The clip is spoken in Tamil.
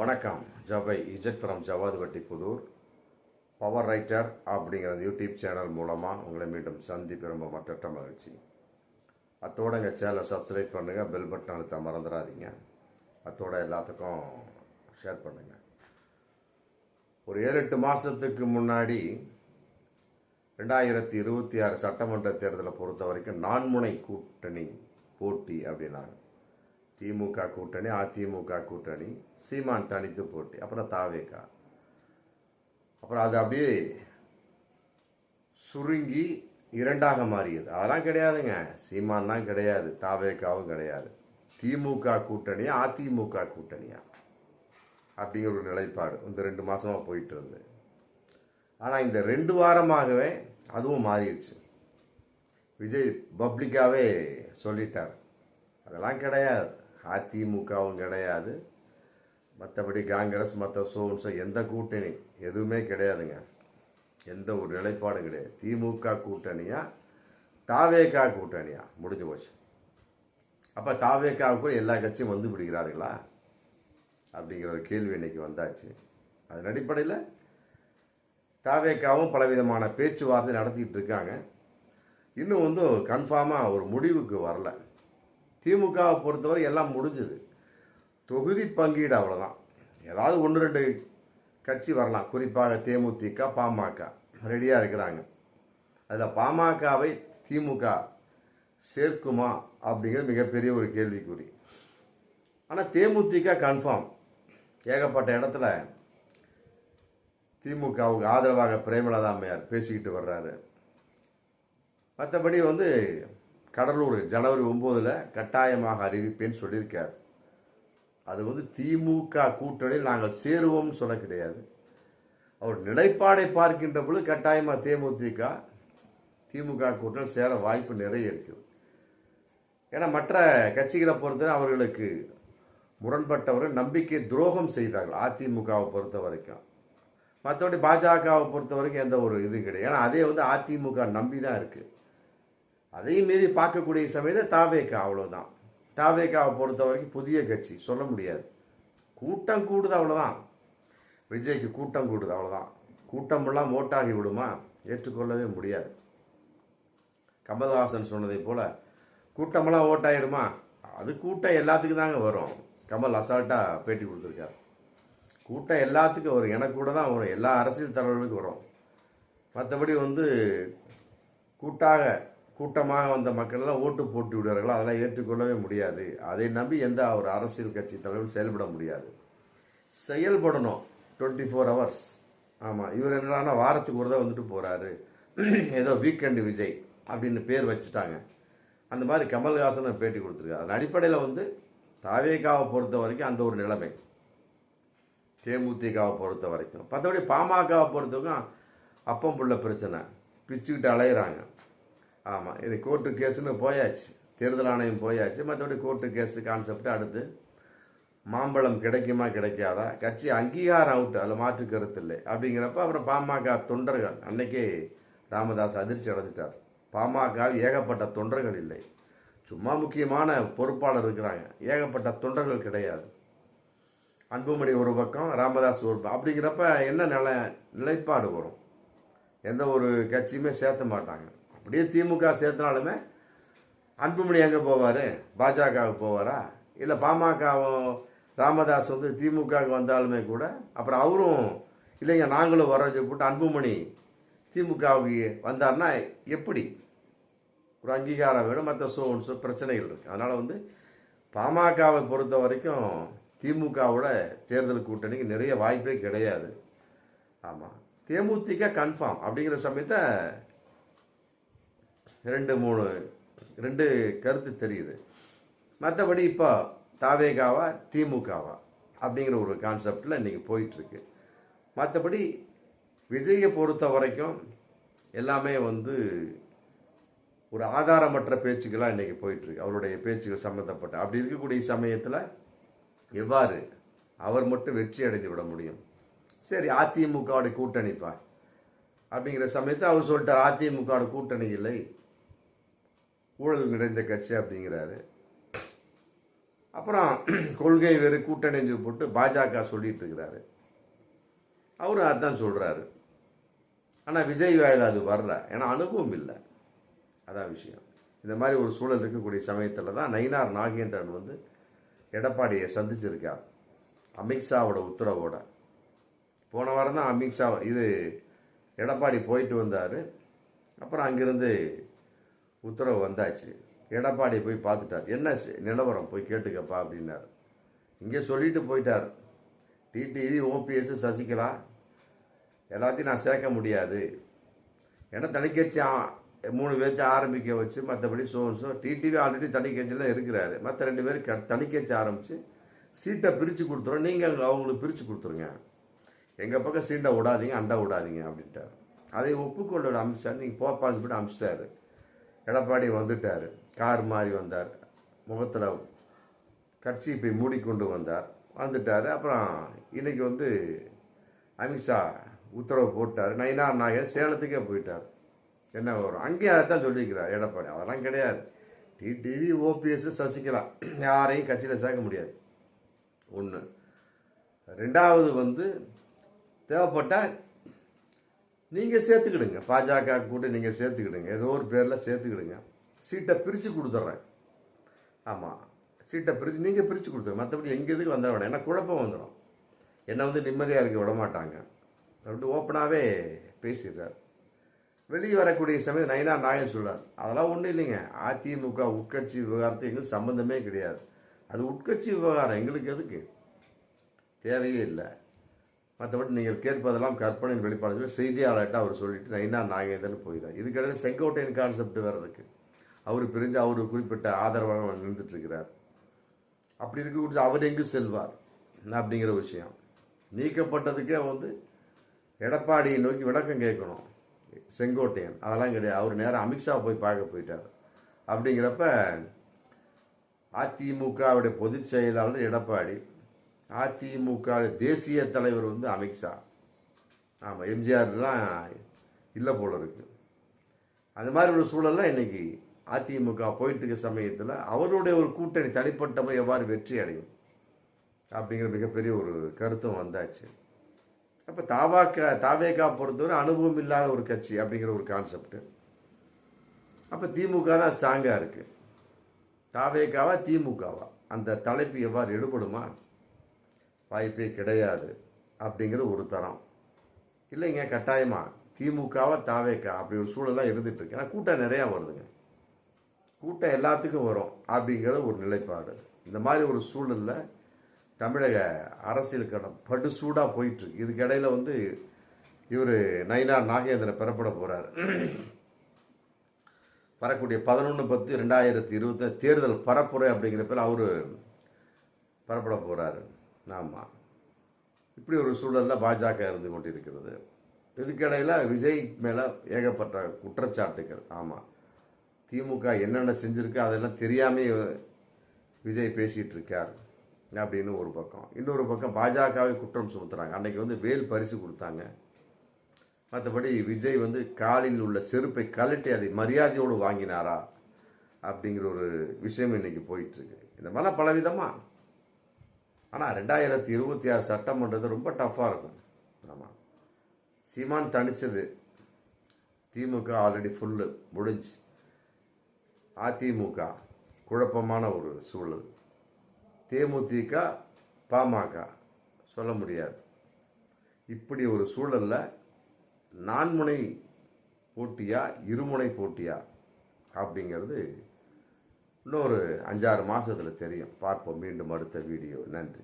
வணக்கம். ஜபை Z from Javadhupatti Pudur. Power writer அப்படிங்கிற யூடியூப் சேனல் மூலமாக உங்களை மீண்டும் சந்திப்பு ரொம்ப மற்ற மகிழ்ச்சி. அத்தோட எங்கள் சேனலை சப்ஸ்கிரைப் பண்ணுங்கள் பெல் பட்டன் அழுத்த மறந்துடாதீங்க. அத்தோட எல்லாத்துக்கும் ஷேர் பண்ணுங்கள் ஒரு ஏழு எட்டு மாதத்துக்கு முன்னாடி ரெண்டாயிரத்தி இருபத்தி ஆறு சட்டமன்ற தேர்தலை பொறுத்த வரைக்கும் நான்முனை கூட்டணி போட்டி அப்படின்னாங்க. திமுக கூட்டணி அதிமுக கூட்டணி சீமான் தனித்து போட்டி அப்புறம் தாவேக்கா அப்புறம் அது அப்படியே சுருங்கி இரண்டாக மாறியது. அதெல்லாம் கிடையாதுங்க. சீமான்லாம் கிடையாது தாவேக்காவும் கிடையாது. திமுக கூட்டணியா அதிமுக கூட்டணியா? அப்படிங்கிற ஒரு நிலைப்பாடு இந்த ரெண்டு மாதமாக போயிட்டு இருந்தது ஆனால் இந்த ரெண்டு வாரமாகவே அதுவும் மாறிடுச்சு. விஜய் பப்ளிக்காகவே சொல்லிட்டார். அதெல்லாம் கிடையாது. அதிமுகவும் கிடையாது. மற்றபடி காங்கிரஸ் மற்ற சோன்ஸோ எந்த கூட்டணி எதுவுமே கிடையாதுங்க. எந்த ஒரு நிலைப்பாடும் கிடையாது. திமுக கூட்டணியா தாவேகா கூட்டணியா? முடிஞ்சு போச்சு. அப்போ தாவேக்காவுக்கு எல்லா கட்சியும் வந்து பிடிக்கிறார்களா? அப்படிங்கிற ஒரு கேள்வி இன்னைக்கு வந்தாச்சு. அதன் அடிப்படையில் தாவேக்காவும் பலவிதமான பேச்சுவார்த்தை நடத்திக்கிட்டு இருக்காங்க. இன்னும் வந்து கன்ஃபார்மாக ஒரு முடிவுக்கு வரல. திமுகவை பொறுத்தவரை எல்லாம் முடிஞ்சுது. தொகுதி பங்கீடு அவ்வளோதான் ஏதாவது ஒன்று ரெண்டு கட்சி வரலாம். குறிப்பாக தேமுதிக பாமக. ரெடியாக இருக்கிறாங்க. அதில் பாமகவை திமுக சேர்க்குமா அப்படிங்கிறது மிகப்பெரிய ஒரு கேள்விக்குறி. ஆனால் தேமுதிக கன்ஃபார்ம் ஏகப்பட்ட இடத்துல திமுகவுக்கு ஆதரவாக பிரேமலதா அம்மையார் பேசிக்கிட்டு வர்றாரு. மற்றபடி வந்து கடலூர் ஜனவரி ஒம்போதில் கட்டாயமாக அறிவிப்பேன்னு சொல்லியிருக்கார். அது வந்து திமுக கூட்டணியில் நாங்கள் சேருவோம்னு சொல்ல கிடையாது. அவர் நிலைப்பாடை பார்க்கின்ற பொழுது கட்டாயமாக தேமுதிக திமுக கூட்டணி சேர வாய்ப்பு நிறைய இருக்குது ஏன்னா மற்ற கட்சிகளை பொறுத்தவரை அவர்களுக்கு முரண்பட்டவர்கள் நம்பிக்கை துரோகம் செய்தார்கள் அதிமுகவை பொறுத்த வரைக்கும். மற்றபடி பாஜகவை பொறுத்த வரைக்கும் எந்த ஒரு இது கிடையாது. ஏன்னா அதே வந்து அதிமுக நம்பி தான் இருக்குது அதையும் மீறி பார்க்கக்கூடிய சமயத்தில் தாவேக்கா அவ்வளோதான் தாவேக்காவை பொறுத்த வரைக்கும் புதிய கட்சி சொல்ல முடியாது. கூட்டம் கூடுது அவ்வளோதான் விஜய்க்கு கூட்டம் கூடுது அவ்வளோதான் கூட்டமெல்லாம் ஓட்டாகி விடுமா? ஏற்றுக்கொள்ளவே முடியாது. கமல்ஹாசன் சொன்னதை போல் கூட்டமெல்லாம் ஓட்டாயிருமா? அது கூட்டம் எல்லாத்துக்கும் தாங்க வரும். கமல் அசால்ட்டாக பேட்டி கொடுத்துருக்காரு. கூட்டம் எல்லாத்துக்கும் வரும். எனக்கு கூட தான் வரும். எல்லா அரசியல் தலைவர்களுக்கும் வரும். மற்றபடி வந்து கூட்டாக கூட்டமாக வந்த மக்கள் எல்லாம் ஓட்டு போட்டு விடுவார்களோ அதெல்லாம் ஏற்றுக்கொள்ளவே முடியாது. அதை நம்பி எந்த ஒரு அரசியல் கட்சி தலைவரும் செயல்பட முடியாது. செயல்படணும். டுவெண்ட்டி ஃபோர் ஹவர்ஸ் ஆமாம் இவர் என்னடானா வாரத்துக்கு ஒரு தான் வந்துட்டு போகிறாரு ஏதோ வீக்கெண்டு விஜய் அப்படின்னு பேர் வச்சுட்டாங்க. அந்த மாதிரி கமல்ஹாசனை பேட்டி கொடுத்துருக்காரு. அதன் அடிப்படையில் வந்து தாவேகாவை பொறுத்த வரைக்கும் அந்த ஒரு நிலைமை. தேமுதிகாவை பொறுத்த வரைக்கும். மற்றபடி பாமகவை பொறுத்தவரைக்கும் அப்பம் புள்ள பிரச்சனை. பிச்சுக்கிட்டு அலையிறாங்க. ஆமாம் இது கோர்ட்டு கேஸுன்னு போயாச்சு. தேர்தல் ஆணையம் போயாச்சு. மற்றபடி கோர்ட்டு கேஸு கான்செப்ட் அடுத்து மாம்பழம் கிடைக்குமா கிடைக்காதா? கட்சி அங்கீகாரம் அவுட்டு அதில் மாற்று கருத்து இல்லை. அப்படிங்கிறப்ப அப்புறம் பாமக தொண்டர்கள் அன்னைக்கே ராமதாஸ் அதிர்ச்சி அடைஞ்சிட்டார். பாமக ஏகப்பட்ட தொண்டர்கள் இல்லை. சும்மா முக்கியமான பொறுப்பாளர் இருக்கிறாங்க. ஏகப்பட்ட தொண்டர்கள் கிடையாது. அன்புமணி ஒரு பக்கம் ராமதாஸ் ஒரு பக்கம். அப்படிங்கிறப்ப என்ன நில நிலைப்பாடு வரும்? எந்த ஒரு கட்சியுமே சேர்த்த மாட்டாங்க. அப்படியே திமுக சேர்த்தினாலுமே அன்புமணி எங்கே போவார்? பாஜகவுக்கு போவாரா? இல்லை பாமகவும் ராமதாஸ் வந்து திமுகவுக்கு வந்தாலுமே கூட அப்புறம் அவரும் இல்லைங்க நாங்களும் வரோம் போட்டு அன்புமணி திமுகவுக்கு வந்தார்னா எப்படி? ஒரு அங்கீகாரம் வேணும் மற்ற சோன்ஸோ பிரச்சனைகள் இருக்குது அதனால் வந்து பாமகவை பொறுத்த வரைக்கும் திமுகவோட தேர்தல் கூட்டணிக்கு நிறைய வாய்ப்பே கிடையாது. ஆமாம் தேமுதிக கன்ஃபார்ம் அப்படிங்கிற சமயத்தை ரெண்டு மூணு ரெண்டு கருத்து தெரியுது. மற்றபடி இப்போ தாவேகாவா திமுகவா அப்படிங்கிற ஒரு கான்செப்டில் இன்றைக்கி போயிட்டுருக்கு. மற்றபடி விஜயை பொறுத்த வரைக்கும் எல்லாமே வந்து ஒரு ஆதாரமற்ற பேச்சுக்களாக இன்றைக்கி போயிட்டுருக்கு. அவருடைய பேச்சுகள் சம்மந்தப்பட்ட அப்படி இருக்கக்கூடிய சமயத்தில் எவ்வாறு அவர் மட்டும் வெற்றி அடைந்து விட முடியும்? சரி அதிமுகவோட கூட்டணிப்பா? அப்படிங்கிற சமயத்தை அவர் சொல்லிட்டார் அதிமுகவோட கூட்டணி இல்லை. ஊழல் நிறைந்த கட்சி அப்படிங்கிறாரு. அப்புறம் கொள்கை வேறு கூட்டணி போட்டு பாஜக சொல்லிட்டு இருக்கிறாரு. அவரும் அதான் சொல்கிறாரு ஆனால் விஜய் வாயில் அது வரல. ஏன்னா அனுபவம் இல்லை. அதான் விஷயம். இந்த மாதிரி ஒரு சூழல் இருக்கக்கூடிய சமயத்தில் தான் நயினார் நாகேந்திரன் வந்து எடப்பாடியை சந்திச்சிருக்கார். அமித்ஷாவோட உத்தரவோட. போன வாரம் தான் அமித்ஷா இது எடப்பாடி போயிட்டு வந்தார். அப்புறம் அங்கிருந்து உத்தரவு வந்தாச்சு. எடப்பாடி போய் பார்த்துட்டார். என்ன நிலவரம்? போய் கேட்டுக்கப்பா அப்படின்னார். இங்கே சொல்லிட்டு போயிட்டார். டிடிவி ஓபிஎஸ் சசிகலா எல்லாத்தையும் நான் சேர்க்க முடியாது. ஏன்னா தனிக்கட்சி ஆ- மூணு பேர்த்து ஆரம்பிக்க வச்சு மற்றபடி சோ டிடிவி ஆல்ரெடி தனிக்கட்சியில் இருக்கிறாரு. மற்ற ரெண்டு பேரும் க தனிக்கட்சி ஆரம்பித்து சீட்டை பிரித்து கொடுத்துரும். நீங்கள் அவங்களுக்கு பிரித்து கொடுத்துருங்க. எங்கள் பக்கம் சீட்டை விடாதீங்க அண்டா விடாதீங்க அப்படின்ட்டார். அதை ஒப்புக்கொள்ள அமித்ஷா நீங்கள் போப்பான்னு சொல்லிட்டு அமிச்சிட்டாரு எடப்பாடி வந்துட்டார். கார் மாறி வந்தார். முகத்தில் கட்சிப்பை மூடிக்கொண்டு வந்தார். வந்துட்டார். அப்புறம் இன்றைக்கி வந்து அமித்ஷா உத்தரவு போட்டார். நயினார் நாயர் சேலத்துக்கே போயிட்டார். என்ன வரும் அங்கேயும் அதை தான் எடப்பாடி. அதெல்லாம் கிடையாது. TTV OPS Sasikala. யாரையும் கட்சியில் சேர்க்க முடியாது. ஒன்று ரெண்டாவது வந்து தேவைப்பட்டால் நீங்கள் சேர்த்துக்கிடுங்க. பாஜக கூட நீங்கள் சேர்த்துக்கிடுங்க. ஏதோ ஒரு பேரில் சேர்த்துக்கிடுங்க. சீட்டை பிரித்து கொடுத்துட்றேன் ஆமாம் சீட்டை பிரித்து நீங்கள் பிரித்து கொடுத்துருங்க. மற்றபடி எங்கள் இதுக்கு வந்த வேணாம். ஏன்னா குழப்பம் வந்துடும் என்னை வந்து நிம்மதியாக இருக்க விட மாட்டாங்க. அப்படி ஓப்பனாகவே பேசிடுறார். வெளியே வரக்கூடிய சமயம் நைனா நாயன் சொல்கிறார் அதெல்லாம் ஒன்றும் இல்லைங்க. அதிமுக உட்கட்சி விவகாரத்து எங்களுக்கு சம்மந்தமே கிடையாது. அது உட்கட்சி விவகாரம். எங்களுக்கு எதுக்கு? தேவையே இல்லை. மற்றபடி நீங்கள் கேட்பதெல்லாம் கற்பனையின் வெளிப்பாடுகள். சொல்லி செய்தியாளர்கிட்ட அவர் சொல்லிட்டு நைனா நாகேந்திரன் போயிடார் இதுக்கிடையில் செங்கோட்டையின் கான்செப்ட் வேறு இருக்குது அவர் பிரிஞ்சு அவர் குறிப்பிட்ட ஆதரவாக நின்றுட்டுருக்கிறார். அப்படி இருக்கக்கூடிய அவர் எங்கு செல்வார்? அப்படிங்கிற விஷயம். நீக்கப்பட்டதுக்கே வந்து எடப்பாடியை நோக்கி விளக்கம் கேட்கணும். செங்கோட்டையன். அதெல்லாம் கிடையாது. அவர் நேரம் அமித்ஷா போய் பார்க்க போயிட்டார். அப்படிங்கிறப்ப அதிமுகவுடைய பொதுச் செயலாளர் எடப்பாடி அதிமுக தேசிய தலைவர் வந்து அமித்ஷா ஆமாம் எம்ஜிஆர்லாம் இல்லை போல இருக்கு. அந்த மாதிரி ஒரு சூழல்லாம் இன்னைக்கு அதிமுக போயிட்டு இருக்க சமயத்தில் அவருடைய ஒரு கூட்டணி தனிப்பட்ட முறை எவ்வாறு வெற்றி அடையும் அப்படிங்கிற மிகப்பெரிய ஒரு கருத்தும் வந்தாச்சு. அப்போ தாவாக்க தாவேக்கா பொறுத்தவரை அனுபவம் இல்லாத ஒரு கட்சி அப்படிங்கிற ஒரு கான்செப்ட் அப்போ திமுக தான் ஸ்ட்ராங்காக இருக்குது தாவேகாவா திமுகவா? அந்த தலைப்பு எவ்வாறு எடுபடுமா? வாய்ப்பே கிடையாது அப்படிங்கிறது ஒரு தரம். இல்லைங்க கட்டாயமாக திமுகவை தாவேக்கா அப்படி ஒரு சூழலாக இருந்துட்டு இருக்கு. ஏன்னா கூட்டம் நிறையா வருதுங்க. கூட்டம் எல்லாத்துக்கும் வரும் அப்படிங்கிறது ஒரு நிலைப்பாடு. இந்த மாதிரி ஒரு சூழலில் தமிழக அரசியல் கடம் படு சூடாக போயிட்டுருக்கு இதுக்கிடையில் வந்து இவர் நயினார் நாகேந்திரன் பெறப்பட போகிறார் வரக்கூடிய பதினொன்று பத்து ரெண்டாயிரத்தி இருபத்தி தேர்தல் பரப்புரை அப்படிங்கிற பேர் அவர் பரப்பட போகிறாரு ஆமாம் இப்படி ஒரு சூழலில் பாஜக இருந்து கொண்டிருக்கிறது. இதுக்கிடையில் விஜய் மேலே ஏகப்பட்ட குற்றச்சாட்டுகள். ஆமாம் திமுக என்னென்ன செஞ்சுருக்கு அதெல்லாம் தெரியாமே விஜய் பேசிட்டு இருக்கார் அப்படின்னு ஒரு பக்கம். இன்னொரு பக்கம் பாஜகவை குற்றம் சுமத்துறாங்க. அன்றைக்கி வந்து வேல் பரிசு கொடுத்தாங்க. மற்றபடி விஜய் வந்து காலில் உள்ள செருப்பை கழட்டி அதை மரியாதையோடு வாங்கினாரா அப்படிங்கிற ஒரு விஷயம் இன்றைக்கி போயிட்டுருக்கு இந்த மாதிரிலாம் பலவிதமாக ஆனால் ரெண்டாயிரத்தி இருபத்தி ஆறு சட்டமன்றது ரொம்ப டஃப்பாக இருக்கும். ஆமாம் சீமான் தனிச்சது திமுக ஆல்ரெடி ஃபுல்லு முடிஞ்சு. அதிமுக குழப்பமான ஒரு சூழல். தேமுதிக பாமக சொல்ல முடியாது. இப்படி ஒரு சூழலில் நான்முனை போட்டியா இருமுனை போட்டியா அப்படிங்கிறது இன்னொரு அஞ்சாறு மாதத்தில் தெரியும். பார்ப்போம். மீண்டும் அடுத்த வீடியோ நன்றி.